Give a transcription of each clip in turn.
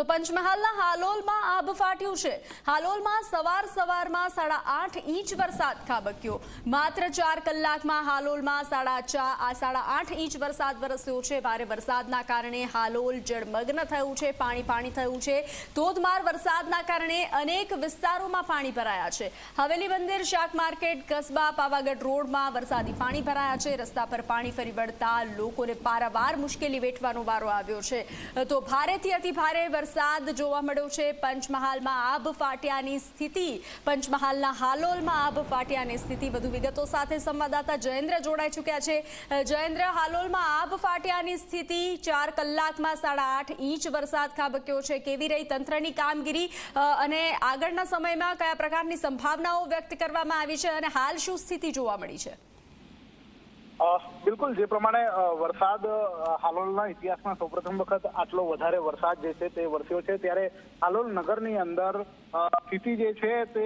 તો પંચમહાલના હાલોલમાં આબ ફાટ્યું છે. હાલોલમાં સવાર સવારમાં સાડા આઠ ઇંચ વરસાદ ખાબક્યો. માત્ર ચાર કલાકમાં હાલોલમાં સાડા સાડા આઠ ઇંચ વરસાદ વરસ્યો છે. ભારે વરસાદના કારણે હાલોલ જળમગ્ન થયું છે, પાણી પાણી થયું છે. ધોધમાર વરસાદના કારણે અનેક વિસ્તારોમાં પાણી ભરાયા છે. હવેલી મંદિર, શાક માર્કેટ, કસબા, પાવાગઢ રોડમાં વરસાદી પાણી ભરાયા છે. રસ્તા પર પાણી ફરી વળતા લોકોને પારાવાર મુશ્કેલી વેઠવાનો વારો આવ્યો છે. તો ભારેથી અતિ ભારે વરસાદ જોવા મળ્યો છે. પંચમહાલમાં આબ ફાટ્યાની સ્થિતિ. પંચમહાલના હાલોલમાં આબ ફાટ્યાની સ્થિતિ. વધુ વિગતો સાથે સંવાદદાતા જયેન્દ્ર જોડાઈ ચૂક્યા છે. જયેન્દ્ર, હાલોલમાં આબ ફાટ્યાની સ્થિતિ. ચાર કલાકમાં સાડા આઠ ઇંચ વરસાદ ખાબક્યો છે. કેવી રહી તંત્રની કામગીરી? અને આગળના સમયમાં કયા પ્રકારની સંભાવનાઓ વ્યક્ત કરવામાં આવી છે? અને હાલ શું સ્થિતિ જોવા મળી છે? બિલકુલ, જે પ્રમાણે વરસાદ હાલોલના ઇતિહાસમાં સૌપ્રથમ વખત આટલો વધારે વરસાદ જે છે તે વરસ્યો છે, ત્યારે હાલોલ નગરની અંદર સ્થિતિ જે છે તે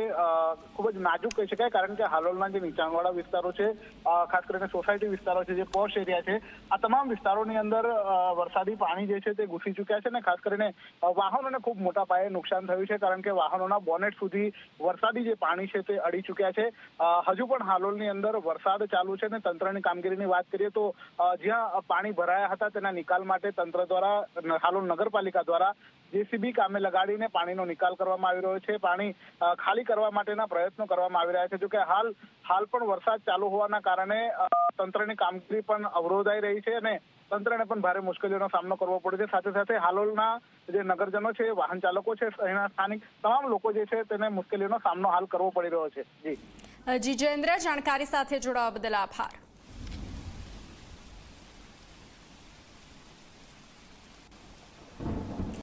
ખૂબ જ નાજુક કહી શકાય, કારણ કે હાલોલના જે નીચાણવાળા વિસ્તારો છે ખાસ કરીને સોસાયટી વિસ્તારો છે, જે પોશ એરિયા છે, આ તમામ વિસ્તારોની અંદર વરસાદી પાણી જે છે તે ઘૂસી ચૂક્યા છે અને ખાસ કરીને વાહનોને ખૂબ મોટા પાયે નુકસાન થયું છે, કારણ કે વાહનોના બોનેટ સુધી વરસાદી જે પાણી છે તે અડી ચૂક્યા છે. હજુ પણ હાલોલની અંદર વરસાદ ચાલુ છે અને તંત્રની કામગીરીની વાત કરીએ તો જ્યાં પાણી ભરાયા હતા તેના નિકાલ માટે તંત્ર દ્વારા હાલોલ નગરપાલિકા દ્વારા જેસીબી કામે લગાડીને પાણીનો નિકાલ કરવામાં આવી રહ્યો છે. પાણી ખાલી કરવા માટેના પ્રયત્નો કરવામાં આવી રહ્યા છે. જોકે હાલ હાલ પણ વરસાદ ચાલુ હોવાના કારણે તંત્રની કામગીરી પણ અવરોધાઈ રહી છે અને તંત્રને પણ ભારે મુશ્કેલીઓનો સામનો કરવો પડે છે. સાથે સાથે હાલોલના જે નગરજનો છે વાહન ચાલકો છે અહીંના સ્થાનિક તમામ લોકો જે છે તેને મુશ્કેલીઓનો સામનો હાલ કરવો પડી રહ્યો છે. જી. જી જયેન્દ્ર જાણકારી સાથે જોડાવા બદલ આભાર.